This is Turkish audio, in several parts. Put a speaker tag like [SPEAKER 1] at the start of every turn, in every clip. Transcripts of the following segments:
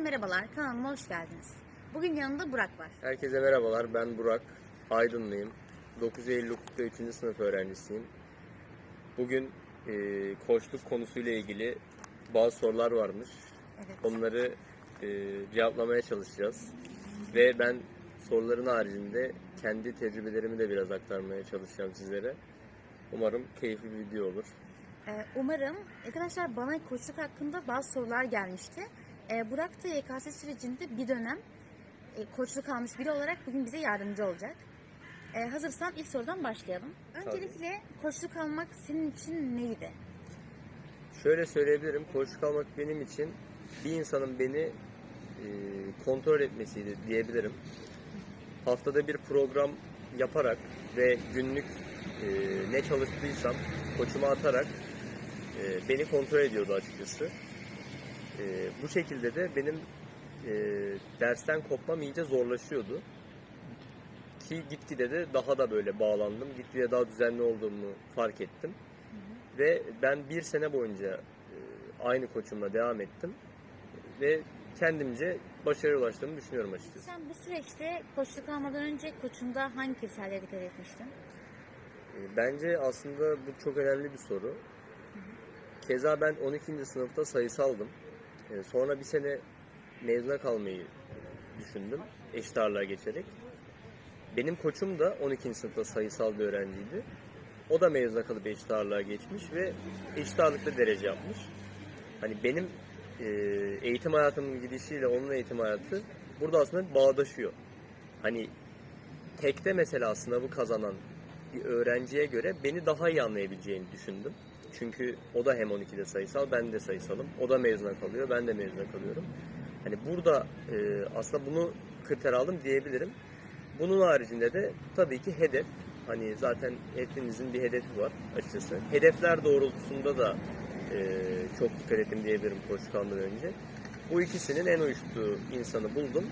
[SPEAKER 1] merhabalar, kanalıma hoş geldiniz. Bugün yanımda Burak var.
[SPEAKER 2] Herkese merhabalar. Ben Burak. Aydınlıyım. 9 Eylül Hukuk'ta 3. sınıf öğrencisiyim. Bugün e, koçluk konusuyla ilgili bazı sorular varmış.
[SPEAKER 1] Evet.
[SPEAKER 2] Onları e, cevaplamaya çalışacağız. Ve ben soruların haricinde kendi tecrübelerimi de biraz aktarmaya çalışacağım sizlere. Umarım keyifli bir video olur.
[SPEAKER 1] Ee, umarım, arkadaşlar bana koçluk hakkında bazı sorular gelmişti. Ee, Burak da YKS sürecinde bir dönem e, koçluk almış biri olarak bugün bize yardımcı olacak. Ee, hazırsan ilk sorudan başlayalım. Öncelikle koçluk almak senin için neydi?
[SPEAKER 2] Şöyle söyleyebilirim. Koçluk almak benim için bir insanın beni e, kontrol etmesiydi diyebilirim. Haftada bir program yaparak ve günlük e, ne çalıştıysam koçuma atarak e, beni kontrol ediyordu açıkçası. E, bu şekilde de benim e, dersten kopmam iyice zorlaşıyordu. Ki gitgide de daha da böyle bağlandım. Gitgide daha düzenli olduğumu fark ettim. Ve ben bir sene boyunca e, aynı koçumla devam ettim. Ve kendimce başarıya ulaştığımı düşünüyorum açıkçası.
[SPEAKER 1] Sen bu süreçte koçluk almadan önce koçunda hangi kriterlere dikkat etmiştin?
[SPEAKER 2] E, Bence aslında bu çok önemli bir soru. Keza ben 12. sınıfta sayısaldım. E, Sonra bir sene mezuna kalmayı düşündüm eşit ağırlığa geçerek. Benim koçum da 12. sınıfta sayısal bir öğrenciydi. O da mezuna kalıp eşit ağırlığa geçmiş ve eşit ağırlıkta derece yapmış. Hani benim e, eğitim hayatımın gidişiyle onun eğitim hayatı burada aslında bağdaşıyor. Hani tekte mesela sınavı kazanan bir öğrenciye göre beni daha iyi anlayabileceğini düşündüm. Çünkü o da hem 12'de sayısal, ben de sayısalım. O da mezuna kalıyor, ben de mezuna kalıyorum. Hani burada e, aslında bunu kriter aldım diyebilirim. Bunun haricinde de tabii ki hedef. Hani zaten hepimizin bir hedefi var açıkçası. Hedefler doğrultusunda da e, çok dikkat ettim diyebilirim koşu önce. Bu ikisinin en uyuştuğu insanı buldum.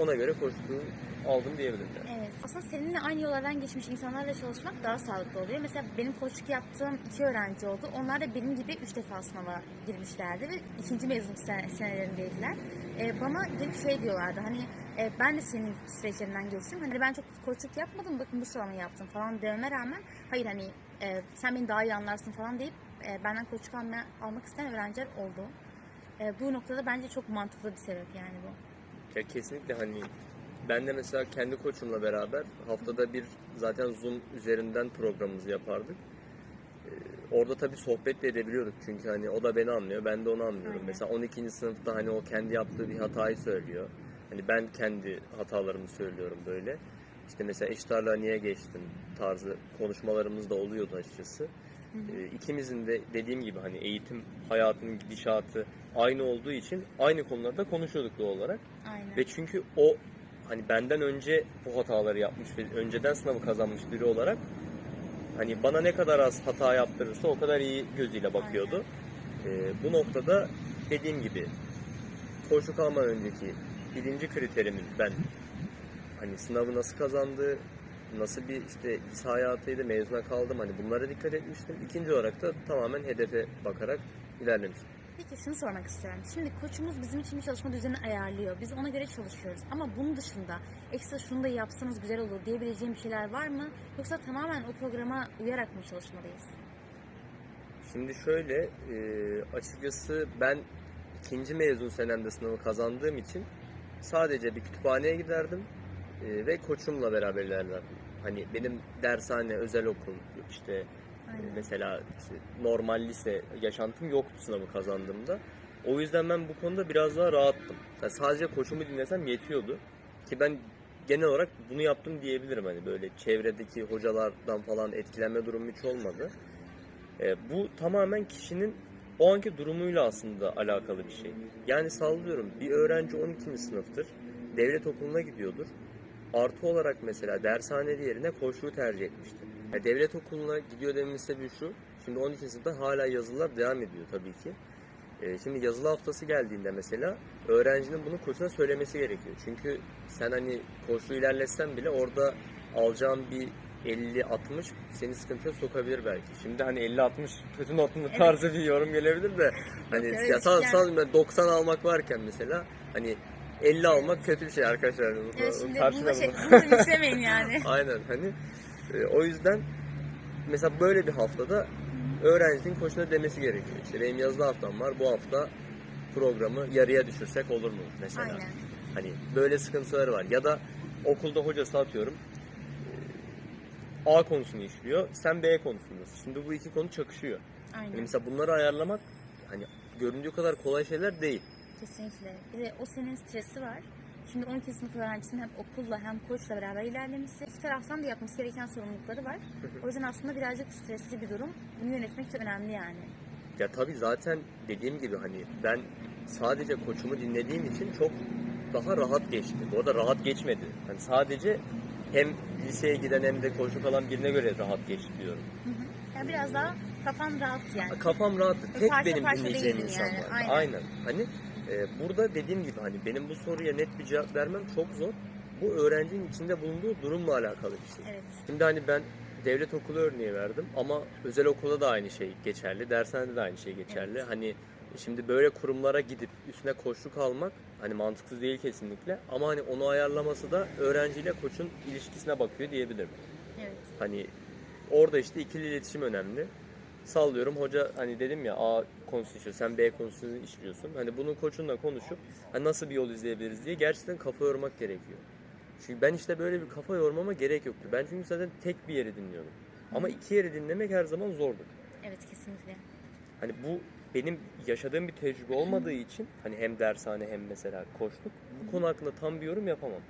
[SPEAKER 2] Ona göre koştuğu aldım diyebilirim yani.
[SPEAKER 1] Aslında seninle aynı yollardan geçmiş insanlarla çalışmak daha sağlıklı oluyor. Mesela benim koçluk yaptığım iki öğrenci oldu. Onlar da benim gibi üç defa sınava girmişlerdi ve ikinci mezunluk sene, senelerindeydiler. Ee, bana gelip şey diyorlardı hani e, ben de senin süreçlerinden geçtim. Hani ben çok koçluk yapmadım bakın bu sıralamayı yaptım falan dememe rağmen hayır hani e, sen beni daha iyi anlarsın falan deyip e, benden koçluk alma, almak isteyen öğrenciler oldu. E, bu noktada bence çok mantıklı bir sebep yani bu.
[SPEAKER 2] Ya kesinlikle hani ben de mesela kendi koçumla beraber haftada bir zaten Zoom üzerinden programımızı yapardık. Ee, orada tabii sohbet de edebiliyorduk çünkü hani o da beni anlıyor, ben de onu anlıyorum.
[SPEAKER 1] Aynen.
[SPEAKER 2] Mesela 12. sınıfta hani o kendi yaptığı bir hatayı söylüyor. Hani ben kendi hatalarımı söylüyorum böyle. İşte mesela eşit ağırlığa niye geçtin tarzı konuşmalarımız da oluyordu açıkçası. Ee, İkimizin de dediğim gibi hani eğitim hayatının gidişatı aynı olduğu için aynı konularda konuşuyorduk doğal olarak.
[SPEAKER 1] Aynen.
[SPEAKER 2] Ve çünkü o hani benden önce bu hataları yapmış ve önceden sınavı kazanmış biri olarak hani bana ne kadar az hata yaptırırsa o kadar iyi gözüyle bakıyordu. Ee, bu noktada dediğim gibi koşu kalmadan önceki birinci kriterimin ben hani sınavı nasıl kazandı, nasıl bir işte lise hayatıydı, mezuna kaldım hani bunlara dikkat etmiştim. İkinci olarak da tamamen hedefe bakarak ilerlemiştim.
[SPEAKER 1] Peki şunu sormak istiyorum. Şimdi koçumuz bizim için bir çalışma düzeni ayarlıyor. Biz ona göre çalışıyoruz. Ama bunun dışında ekstra şunu da yapsanız güzel olur diyebileceğim bir şeyler var mı? Yoksa tamamen o programa uyarak mı çalışmalıyız?
[SPEAKER 2] Şimdi şöyle e, açıkçası ben ikinci mezun senemde sınavı kazandığım için sadece bir kütüphaneye giderdim e, ve koçumla beraber ilerlerdim. Hani benim dershane, özel okul, işte
[SPEAKER 1] Aynen.
[SPEAKER 2] mesela işte normal lise yaşantım yoktu sınavı kazandığımda. O yüzden ben bu konuda biraz daha rahattım. Yani sadece koçumu dinlesem yetiyordu. Ki ben genel olarak bunu yaptım diyebilirim. Hani böyle çevredeki hocalardan falan etkilenme durumu hiç olmadı. E, bu tamamen kişinin o anki durumuyla aslında alakalı bir şey. Yani sallıyorum bir öğrenci 12. sınıftır. Devlet okuluna gidiyordur. Artı olarak mesela dershaneli yerine koşuyu tercih etmiştir. Ya devlet okuluna gidiyor dememin sebebi şu. Şimdi 12. sınıfta hala yazılılar devam ediyor tabii ki. E, şimdi yazılı haftası geldiğinde mesela öğrencinin bunu koçuna söylemesi gerekiyor. Çünkü sen hani koşu ilerletsen bile orada alacağın bir 50-60 seni sıkıntıya sokabilir belki. Şimdi hani 50-60 kötü not mu
[SPEAKER 1] Evet.
[SPEAKER 2] tarzı bir yorum gelebilir de hani
[SPEAKER 1] öyle
[SPEAKER 2] ya sal,
[SPEAKER 1] yani.
[SPEAKER 2] sal- 90 almak varken mesela hani 50 almak kötü bir şey arkadaşlar.
[SPEAKER 1] Evet şimdi
[SPEAKER 2] tartışma
[SPEAKER 1] bunu da şey,
[SPEAKER 2] bunu.
[SPEAKER 1] yüklemeyin yani.
[SPEAKER 2] Aynen hani e, o yüzden mesela böyle bir haftada öğrencinin koçuna demesi gerekiyor. İşte benim yazılı haftam var bu hafta programı yarıya düşürsek olur mu mesela?
[SPEAKER 1] Aynen.
[SPEAKER 2] Hani böyle sıkıntıları var. Ya da okulda hocası atıyorum e, A konusunu işliyor. Sen B konusundasın. Şimdi bu iki konu çakışıyor. Yani
[SPEAKER 1] Aynen.
[SPEAKER 2] mesela bunları ayarlamak hani göründüğü kadar kolay şeyler değil.
[SPEAKER 1] Kesinlikle. Bir de o senin stresi var. Şimdi 12. sınıf öğrencisinin hem okulla hem koçla beraber ilerlemesi. İki taraftan da yapması gereken sorumlulukları var. O yüzden aslında birazcık stresli bir durum. Bunu yönetmek de önemli yani.
[SPEAKER 2] Ya tabii zaten dediğim gibi hani ben sadece koçumu dinlediğim için çok daha rahat geçti. Bu arada rahat geçmedi. Hani sadece hem liseye giden hem de koçu kalan birine göre rahat geçti diyorum.
[SPEAKER 1] Hı hı. Yani biraz daha kafan rahat yani.
[SPEAKER 2] Kafam rahattı. Tek
[SPEAKER 1] Parça
[SPEAKER 2] benim
[SPEAKER 1] parça
[SPEAKER 2] dinleyeceğim insan
[SPEAKER 1] yani,
[SPEAKER 2] vardı.
[SPEAKER 1] aynen.
[SPEAKER 2] Aynen. Hani e, burada dediğim gibi hani benim bu soruya net bir cevap vermem çok zor. Bu öğrencinin içinde bulunduğu durumla alakalı bir şey.
[SPEAKER 1] Evet.
[SPEAKER 2] Şimdi hani ben devlet okulu örneği verdim ama özel okulda da aynı şey geçerli, dershanede de aynı şey geçerli. Hani şimdi böyle kurumlara gidip üstüne koçluk almak hani mantıksız değil kesinlikle ama hani onu ayarlaması da öğrenciyle koçun ilişkisine bakıyor diyebilirim.
[SPEAKER 1] Evet.
[SPEAKER 2] Hani orada işte ikili iletişim önemli. Sallıyorum hoca hani dedim ya A konusunu işliyor, sen B konusunu işliyorsun. Hani bunun koçunla konuşup hani nasıl bir yol izleyebiliriz diye gerçekten kafa yormak gerekiyor. Çünkü ben işte böyle bir kafa yormama gerek yoktu. Ben çünkü zaten tek bir yeri dinliyordum. Ama iki yeri dinlemek her zaman zordu.
[SPEAKER 1] Evet kesinlikle.
[SPEAKER 2] Hani bu benim yaşadığım bir tecrübe olmadığı için hani hem dershane hem mesela koçluk bu konu hakkında tam bir yorum yapamam.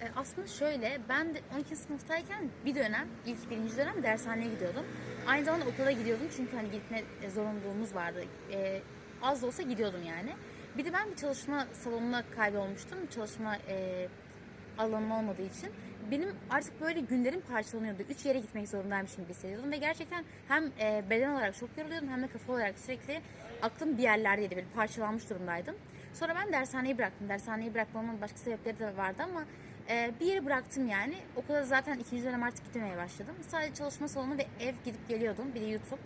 [SPEAKER 1] E, aslında şöyle, ben de 12. sınıftayken bir dönem, ilk birinci dönem dershaneye gidiyordum. Aynı zamanda okula gidiyordum çünkü hani gitme e, zorunluluğumuz vardı. E, az da olsa gidiyordum yani. Bir de ben bir çalışma salonuna kaybolmuştum. Çalışma e, alanım olmadığı için. Benim artık böyle günlerim parçalanıyordu. Üç yere gitmek zorundaymışım gibi hissediyordum. Ve gerçekten hem e, beden olarak çok yoruluyordum hem de kafa olarak sürekli aklım bir yerlerdeydi. Böyle parçalanmış durumdaydım. Sonra ben dershaneyi bıraktım. Dershaneyi bırakmamın başka sebepleri de vardı ama ee, bir yeri bıraktım yani. Okula zaten ikinci dönem artık gitmemeye başladım. Sadece çalışma salonu ve ev gidip geliyordum. Bir de YouTube.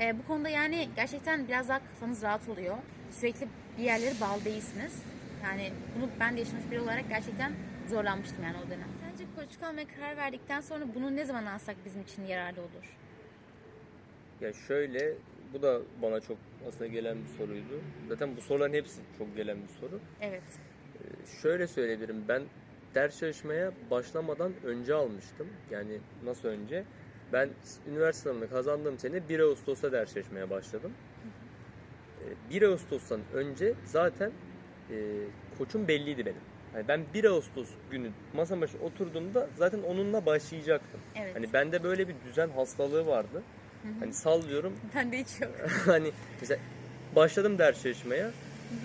[SPEAKER 1] Ee, bu konuda yani gerçekten biraz daha kafanız rahat oluyor. Sürekli bir yerlere bağlı değilsiniz. Yani bunu ben de yaşamış biri olarak gerçekten zorlanmıştım yani o dönem. Sence koçluk almaya karar verdikten sonra bunu ne zaman alsak bizim için yararlı olur?
[SPEAKER 2] Ya şöyle, bu da bana çok aslında gelen bir soruydu. Zaten bu soruların hepsi çok gelen bir soru.
[SPEAKER 1] Evet.
[SPEAKER 2] Ee, şöyle söyleyebilirim, ben ders çalışmaya başlamadan önce almıştım. Yani nasıl önce? Ben üniversite sınavını kazandığım sene 1 Ağustos'ta ders çalışmaya başladım. Ee, 1 Ağustos'tan önce zaten e, koçum belliydi benim. Yani ben 1 Ağustos günü masa başı oturduğumda zaten onunla başlayacaktım.
[SPEAKER 1] Evet.
[SPEAKER 2] Hani bende böyle bir düzen hastalığı vardı. Hani sallıyorum
[SPEAKER 1] Ben de hiç yok.
[SPEAKER 2] hani mesela başladım ders çalışmaya.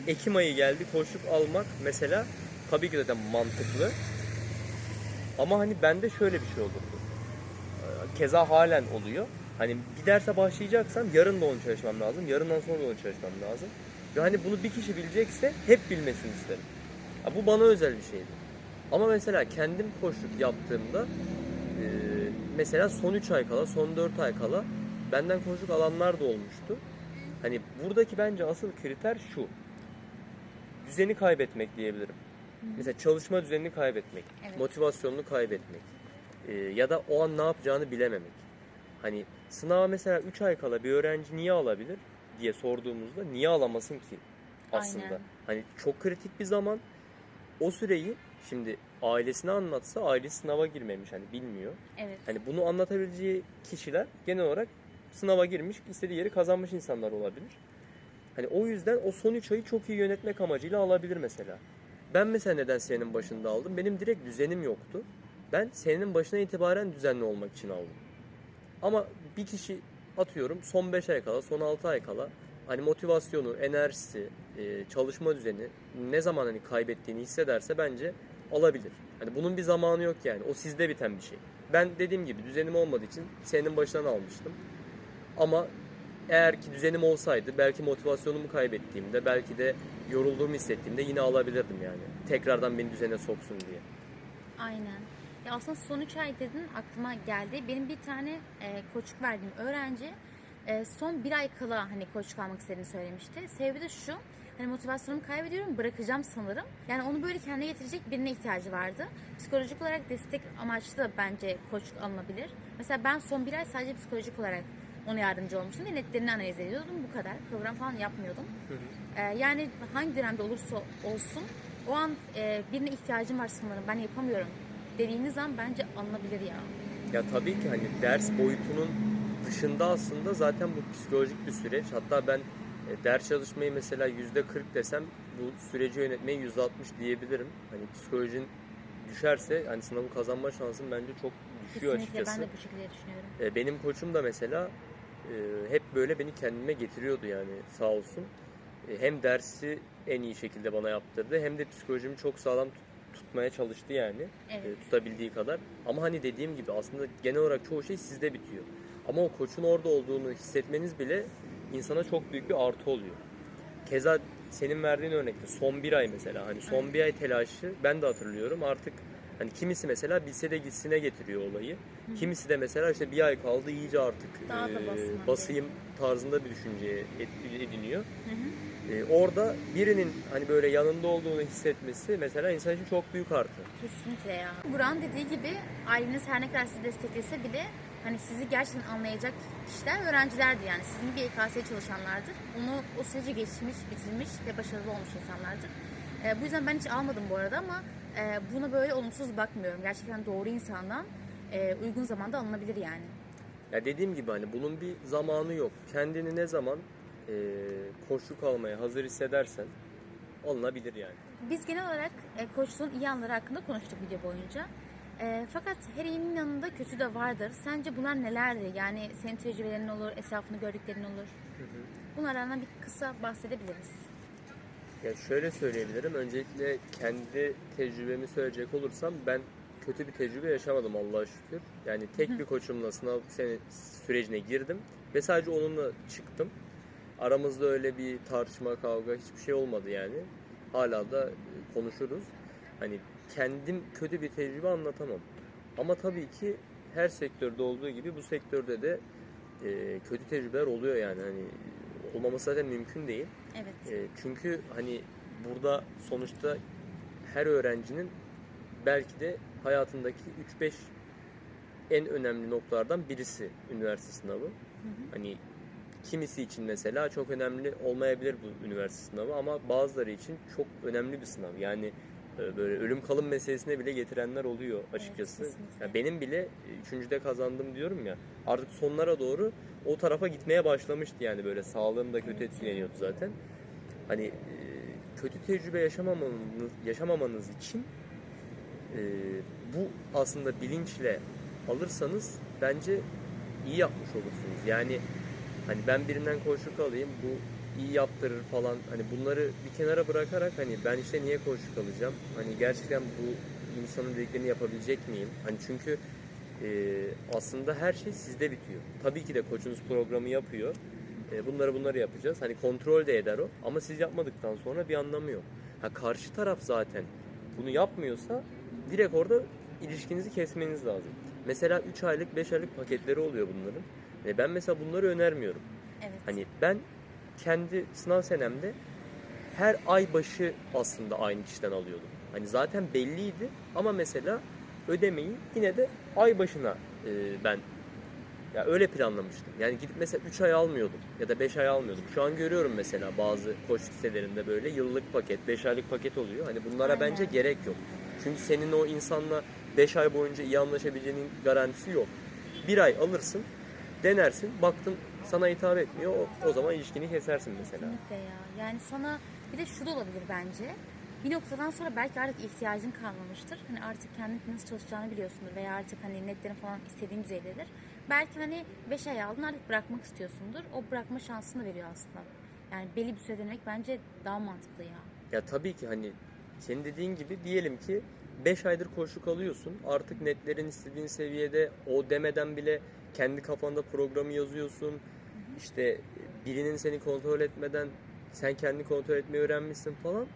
[SPEAKER 2] Ekim ayı geldi koşuk almak mesela tabii ki zaten mantıklı. Ama hani bende şöyle bir şey olurdu. Ee, Keza halen oluyor. Hani bir derse başlayacaksam yarın da onu çalışmam lazım. Yarından sonra da onu çalışmam lazım. Ve hani bunu bir kişi bilecekse hep bilmesini isterim. Ya bu bana özel bir şeydi. Ama mesela kendim koşluk yaptığımda e, mesela son 3 ay kala, son 4 ay kala benden koşluk alanlar da olmuştu. Hani buradaki bence asıl kriter şu. Düzeni kaybetmek diyebilirim. Mesela çalışma düzenini kaybetmek,
[SPEAKER 1] Evet.
[SPEAKER 2] motivasyonunu kaybetmek e, ya da o an ne yapacağını bilememek. Hani sınava mesela 3 ay kala bir öğrenci niye alabilir diye sorduğumuzda niye alamasın ki aslında.
[SPEAKER 1] Aynen.
[SPEAKER 2] Hani çok kritik bir zaman o süreyi şimdi ailesine anlatsa ailesi sınava girmemiş hani bilmiyor.
[SPEAKER 1] Evet.
[SPEAKER 2] Hani bunu anlatabileceği kişiler genel olarak sınava girmiş, istediği yeri kazanmış insanlar olabilir. Hani o yüzden o son 3 ayı çok iyi yönetmek amacıyla alabilir mesela. Ben mesela neden senenin başında aldım? Benim direkt düzenim yoktu. Ben senenin başına itibaren düzenli olmak için aldım. Ama bir kişi atıyorum son 5 ay kala, son 6 ay kala hani motivasyonu, enerjisi, e, çalışma düzeni ne zaman hani kaybettiğini hissederse bence alabilir. Hani bunun bir zamanı yok yani. O sizde biten bir şey. Ben dediğim gibi düzenim olmadığı için senenin başından almıştım. Ama eğer ki düzenim olsaydı belki motivasyonumu kaybettiğimde belki de yorulduğumu hissettiğimde yine alabilirdim yani. Tekrardan beni düzene soksun diye.
[SPEAKER 1] Aynen. Ya aslında son 3 ay dedin aklıma geldi. Benim bir tane e, koçluk verdiğim öğrenci e, son bir ay kala hani koçluk almak istediğini söylemişti. Sebebi de şu. Hani motivasyonumu kaybediyorum, bırakacağım sanırım. Yani onu böyle kendine getirecek birine ihtiyacı vardı. Psikolojik olarak destek amaçlı da bence koçluk alınabilir. Mesela ben son bir ay sadece psikolojik olarak ona yardımcı olmuştum ve netlerini analiz ediyordum. Bu kadar. Program falan yapmıyordum. Ee, yani hangi dönemde olursa olsun o an e, birine ihtiyacım var sanırım ben yapamıyorum dediğiniz an bence alınabilir ya.
[SPEAKER 2] Ya tabii ki hani ders boyutunun dışında aslında zaten bu psikolojik bir süreç. Hatta ben e, ders çalışmayı mesela yüzde 40 desem bu süreci yönetmeyi yüzde 60 diyebilirim. Hani psikolojin düşerse hani sınavı kazanma şansın bence çok düşüyor
[SPEAKER 1] Kesinlikle
[SPEAKER 2] açıkçası.
[SPEAKER 1] ben de bu şekilde düşünüyorum.
[SPEAKER 2] E, Benim koçum da mesela e, hep böyle beni kendime getiriyordu yani sağ olsun. E, Hem dersi en iyi şekilde bana yaptırdı hem de psikolojimi çok sağlam tut- tutmaya çalıştı yani. E,
[SPEAKER 1] Evet.
[SPEAKER 2] Tutabildiği kadar. Ama hani dediğim gibi aslında genel olarak çoğu şey sizde bitiyor. Ama o koçun orada olduğunu hissetmeniz bile insana çok büyük bir artı oluyor. Keza senin verdiğin örnekte son bir ay mesela hani son bir ay telaşı ben de hatırlıyorum artık hani kimisi mesela bilse de gitsine getiriyor olayı. Kimisi de mesela işte bir ay kaldı iyice artık
[SPEAKER 1] Daha da
[SPEAKER 2] e,
[SPEAKER 1] basmam
[SPEAKER 2] basayım tarzında bir düşünceye ediniyor.
[SPEAKER 1] Hı hı.
[SPEAKER 2] E, orada birinin hani böyle yanında olduğunu hissetmesi mesela insan için çok büyük artı.
[SPEAKER 1] Kesinlikle ya. Buran dediği gibi aileniz her ne kadar sizi desteklese bile hani sizi gerçekten anlayacak kişiler öğrencilerdir yani. Sizin bir EKS çalışanlardır. Onu o süreci geçmiş, bitirmiş ve başarılı olmuş insanlardır. E, bu yüzden ben hiç almadım bu arada ama e, buna böyle olumsuz bakmıyorum. Gerçekten doğru insandan e, uygun zamanda alınabilir yani.
[SPEAKER 2] Ya dediğim gibi hani bunun bir zamanı yok. Kendini ne zaman e, koşuk almaya hazır hissedersen alınabilir yani.
[SPEAKER 1] Biz genel olarak e, koçluğun iyi yanları hakkında konuştuk video boyunca. E, fakat her iyinin yanında kötü de vardır. Sence bunlar nelerdir? Yani senin tecrübelerin olur, etrafını gördüklerin olur. Bunlardan bir kısa bahsedebiliriz.
[SPEAKER 2] Ya şöyle söyleyebilirim. Öncelikle kendi tecrübemi söyleyecek olursam ben kötü bir tecrübe yaşamadım Allah'a şükür. Yani tek bir koçumla sınav sene sürecine girdim ve sadece onunla çıktım. Aramızda öyle bir tartışma, kavga hiçbir şey olmadı yani. Hala da e, konuşuruz. Hani kendim kötü bir tecrübe anlatamam. Ama tabii ki her sektörde olduğu gibi bu sektörde de e, kötü tecrübeler oluyor yani. Hani olmaması zaten mümkün değil.
[SPEAKER 1] Evet.
[SPEAKER 2] E, çünkü hani burada sonuçta her öğrencinin belki de hayatındaki 3-5 en önemli noktalardan birisi üniversite sınavı. Hani kimisi için mesela çok önemli olmayabilir bu üniversite sınavı ama bazıları için çok önemli bir sınav. Yani e, böyle ölüm kalım meselesine bile getirenler oluyor açıkçası.
[SPEAKER 1] kesinlikle.
[SPEAKER 2] Ya benim bile e, üçüncüde kazandım diyorum ya. Artık sonlara doğru o tarafa gitmeye başlamıştı yani böyle sağlığım da kötü etkileniyordu zaten. Hani e, kötü tecrübe yaşamamanız, yaşamamanız için e, bu aslında bilinçle alırsanız bence iyi yapmış olursunuz. Yani hani ben birinden koşuk alayım bu iyi yaptırır falan hani bunları bir kenara bırakarak hani ben işte niye koşuk alacağım? Hani gerçekten bu insanın dediklerini yapabilecek miyim? Hani çünkü e, aslında her şey sizde bitiyor. Tabii ki de koçunuz programı yapıyor. E, bunları bunları yapacağız. Hani kontrol de eder o. Ama siz yapmadıktan sonra bir anlamı yok. Ha karşı taraf zaten bunu yapmıyorsa direkt orada ilişkinizi kesmeniz lazım. Mesela 3 aylık 5 aylık paketleri oluyor bunların. Ve ben mesela bunları önermiyorum.
[SPEAKER 1] Evet.
[SPEAKER 2] Hani ben kendi sınav senemde her ay başı aslında aynı kişiden alıyordum. Hani zaten belliydi ama mesela ödemeyi yine de ay başına e, ben ya öyle planlamıştım. Yani gidip mesela 3 ay almıyordum ya da 5 ay almıyordum. Şu an görüyorum mesela bazı koç sitelerinde böyle yıllık paket, 5 aylık paket oluyor. Hani bunlara
[SPEAKER 1] Aynen.
[SPEAKER 2] bence gerek yok. Çünkü senin o insanla 5 ay boyunca iyi anlaşabileceğinin garantisi yok. Bir ay alırsın, denersin, baktın sana hitap etmiyor, o, o zaman ilişkini kesersin mesela.
[SPEAKER 1] Kesinlikle ya. Yani sana bir de şu da olabilir bence. Bir noktadan sonra belki artık ihtiyacın kalmamıştır. Hani artık kendin nasıl çalışacağını biliyorsundur veya artık hani netlerin falan istediğin düzeydedir. Belki hani 5 ay aldın artık bırakmak istiyorsundur. O bırakma şansını veriyor aslında. Yani belli bir süre denemek bence daha mantıklı ya.
[SPEAKER 2] Ya tabii ki hani senin dediğin gibi diyelim ki 5 aydır koşuk alıyorsun. Artık netlerin istediğin seviyede o demeden bile kendi kafanda programı yazıyorsun. İşte birinin seni kontrol etmeden sen kendi kontrol etmeyi öğrenmişsin falan.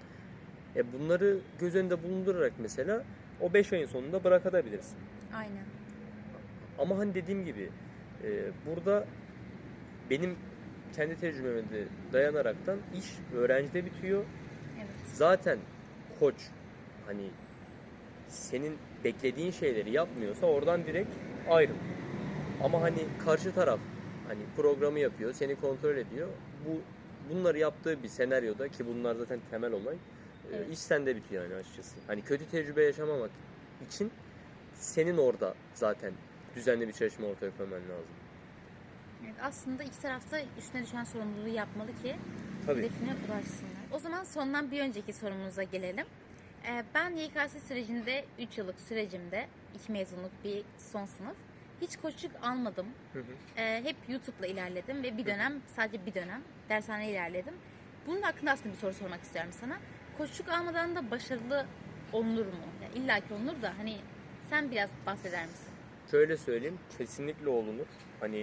[SPEAKER 2] E bunları göz önünde bulundurarak mesela o 5 ayın sonunda bırakabilirsin.
[SPEAKER 1] Aynen.
[SPEAKER 2] Ama hani dediğim gibi e, burada benim kendi tecrübeme de dayanaraktan iş öğrencide bitiyor.
[SPEAKER 1] Evet.
[SPEAKER 2] Zaten koç hani senin beklediğin şeyleri yapmıyorsa oradan direkt ayrıl. Ama hani karşı taraf hani programı yapıyor, seni kontrol ediyor. Bu bunları yaptığı bir senaryoda ki bunlar zaten temel olay. E,
[SPEAKER 1] Evet.
[SPEAKER 2] iş sende bitiyor yani açıkçası. Hani kötü tecrübe yaşamamak için senin orada zaten düzenli bir çalışma ortaya koyman lazım.
[SPEAKER 1] Evet, aslında iki tarafta üstüne düşen sorumluluğu yapmalı ki
[SPEAKER 2] Tabii.
[SPEAKER 1] hedefine ulaşsınlar. O zaman sondan bir önceki sorumuza gelelim. Ee, ben YKS sürecinde 3 yıllık sürecimde iki mezunluk bir son sınıf hiç koçluk almadım.
[SPEAKER 2] Hı hı.
[SPEAKER 1] Ee, hep YouTube'la ilerledim ve bir dönem sadece bir dönem dershane ilerledim. Bunun hakkında aslında bir soru sormak istiyorum sana. Koçluk almadan da başarılı olunur mu? Yani İlla ki olunur da hani sen biraz bahseder misin?
[SPEAKER 2] Şöyle söyleyeyim, kesinlikle olunur. Hani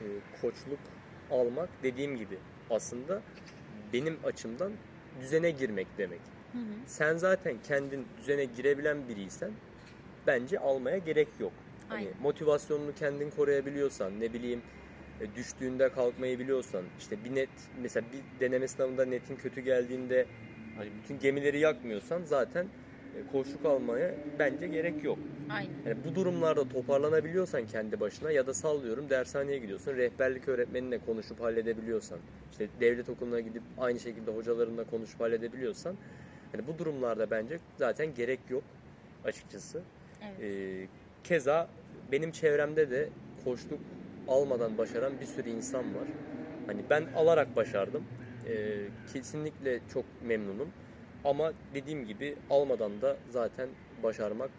[SPEAKER 2] e, koçluk almak dediğim gibi aslında benim açımdan düzene girmek demek.
[SPEAKER 1] Hı hı.
[SPEAKER 2] Sen zaten kendin düzene girebilen biriysen bence almaya gerek yok. Hani
[SPEAKER 1] Aynen.
[SPEAKER 2] motivasyonunu kendin koruyabiliyorsan, ne bileyim e, düştüğünde kalkmayı biliyorsan, işte bir net mesela bir deneme sınavında netin kötü geldiğinde hani bütün gemileri yakmıyorsan zaten e, koçluk almaya bence gerek yok.
[SPEAKER 1] Aynen.
[SPEAKER 2] Yani bu durumlarda toparlanabiliyorsan kendi başına ya da sallıyorum dershaneye gidiyorsun rehberlik öğretmeninle konuşup halledebiliyorsan işte devlet okuluna gidip aynı şekilde hocalarınla konuşup halledebiliyorsan hani bu durumlarda bence zaten gerek yok açıkçası.
[SPEAKER 1] Evet.
[SPEAKER 2] Ee, keza benim çevremde de koçluk almadan başaran bir sürü insan var. Hani ben alarak başardım. Ee, kesinlikle çok memnunum. Ama dediğim gibi almadan da zaten başarmak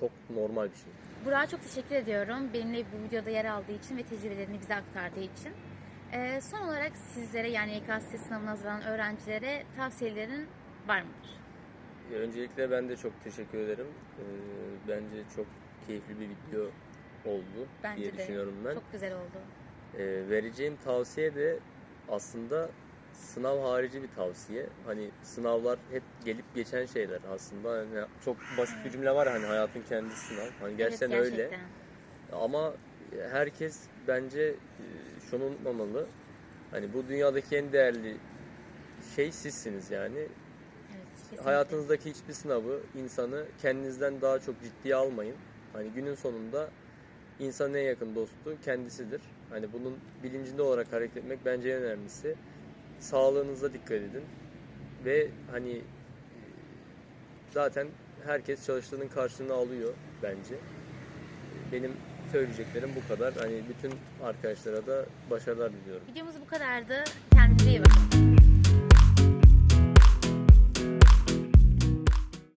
[SPEAKER 2] çok normal bir şey.
[SPEAKER 1] Burak'a çok teşekkür ediyorum. Benimle bu videoda yer aldığı için ve tecrübelerini bize aktardığı için. Ee, son olarak sizlere yani YKS sınavına hazırlanan öğrencilere tavsiyelerin var mıdır?
[SPEAKER 2] Ee, Öncelikle ben de çok teşekkür ederim. Ee, bence çok keyifli bir video oldu
[SPEAKER 1] Bence
[SPEAKER 2] diye
[SPEAKER 1] de.
[SPEAKER 2] düşünüyorum ben.
[SPEAKER 1] Çok güzel oldu.
[SPEAKER 2] Ee, vereceğim tavsiye de aslında sınav harici bir tavsiye. Hani sınavlar hep gelip geçen şeyler aslında. Hani çok basit bir cümle var hani hayatın kendi sınav. Hani gerçekten,
[SPEAKER 1] evet,
[SPEAKER 2] öyle.
[SPEAKER 1] gerçekten.
[SPEAKER 2] Ama herkes bence e, şunu unutmamalı. Hani bu dünyadaki en değerli şey sizsiniz yani.
[SPEAKER 1] Evet, kesinlikle.
[SPEAKER 2] Hayatınızdaki hiçbir sınavı, insanı kendinizden daha çok ciddiye almayın. Hani günün sonunda insanın en yakın dostu kendisidir. Hani bunun bilincinde olarak hareket etmek bence en önemlisi. Sağlığınıza dikkat edin. Ve hani e, zaten herkes çalıştığının karşılığını alıyor bence. Benim söyleyeceklerim bu kadar. Hani bütün arkadaşlara da başarılar diliyorum.
[SPEAKER 1] Videomuz bu kadardı. Kendinize iyi bakın.